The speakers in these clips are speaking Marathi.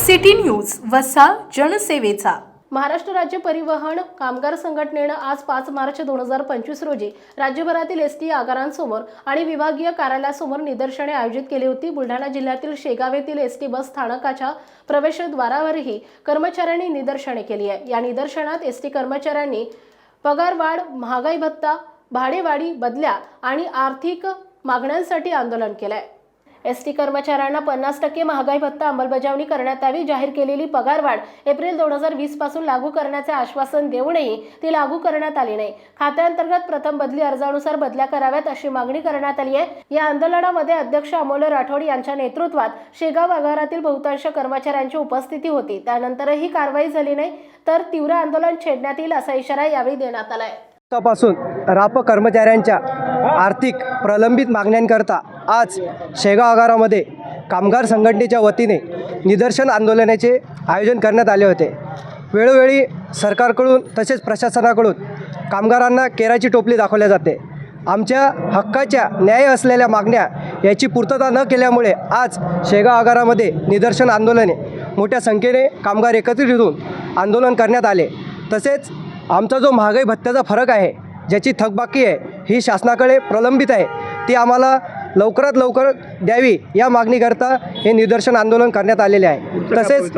सिटी न्यूज वसा जनसेवेचा. महाराष्ट्र राज्य परिवहन कामगार संघटनेनं आज पाच मार्च दोन हजार पंचवीस रोजी राज्यभरातील एस टी आगारांसमोर आणि विभागीय कार्यालयासमोर निदर्शने आयोजित केली होती. बुलढाणा जिल्ह्यातील शेगाव येथील एस टी बस स्थानकाच्या प्रवेशद्वारावरही कर्मचाऱ्यांनी निदर्शने केली आहे. या निदर्शनात एस टी कर्मचाऱ्यांनी पगारवाढ महागाई भत्ता भाडेवाढी बदल्या आणि आर्थिक मागण्यांसाठी आंदोलन केलं आहे एस टी कर्मचाऱ्यांना पन्नास टक्के महागाई भत्ता अंमलबजावणी करण्यात यावी जाहीर केलेली पगारवाढ एप्रिल दोन हजार वीसपासून लागू करण्याचे आश्वासन देऊनही ती लागू करण्यात आली नाही. खात्याअंतर्गत प्रथम बदली अर्जानुसार बदल्या कराव्यात अशी मागणी करण्यात आली आहे. या आंदोलनामध्ये अध्यक्ष अमोल राठोड यांच्या नेतृत्वात शेगाव आगारातील बहुतांश कर्मचाऱ्यांची उपस्थिती होती. त्यानंतरही कारवाई झाली नाही तर तीव्र आंदोलन छेडण्यात येईल असा इशारा यावेळी देण्यात आलाय. पासून राप कर्मचाऱ्यांच्या आर्थिक प्रलंबित मागण्यांकरता आज शेगाव आगारामध्ये कामगार संघटनेच्या वतीने निदर्शन आंदोलनाचे आयोजन करण्यात आले होते. वेळोवेळी सरकारकडून तसेच प्रशासनाकडून कामगारांना केराची टोपली दाखवल्या जाते. आमच्या हक्काच्या न्याय असलेल्या मागण्या याची पूर्तता न केल्यामुळे आज शेगाव आगारामध्ये निदर्शन आंदोलने मोठ्या संख्येने कामगार एकत्रित होऊन आंदोलन करण्यात आले. तसेच आमचा जो महागाई भत्त्याचा फरक आहे ज्याची थकबाकी आहे ही शासनाकडे प्रलंबित आहे ती आम्हाला लवकरात लवकर द्यावी या मागणीकरता हे निदर्शन आंदोलन करण्यात आलेले आहे. तसेच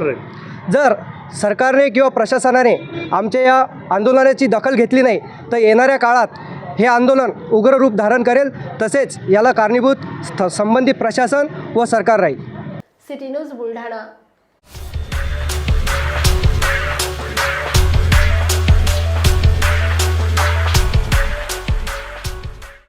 जर सरकारने किंवा प्रशासनाने आमच्या या आंदोलनाची दखल घेतली नाही तर येणाऱ्या काळात हे आंदोलन उग्र रूप धारण करेल. तसेच याला कारणीभूत संबंधित प्रशासन व सरकार राहील. City news Buldhana.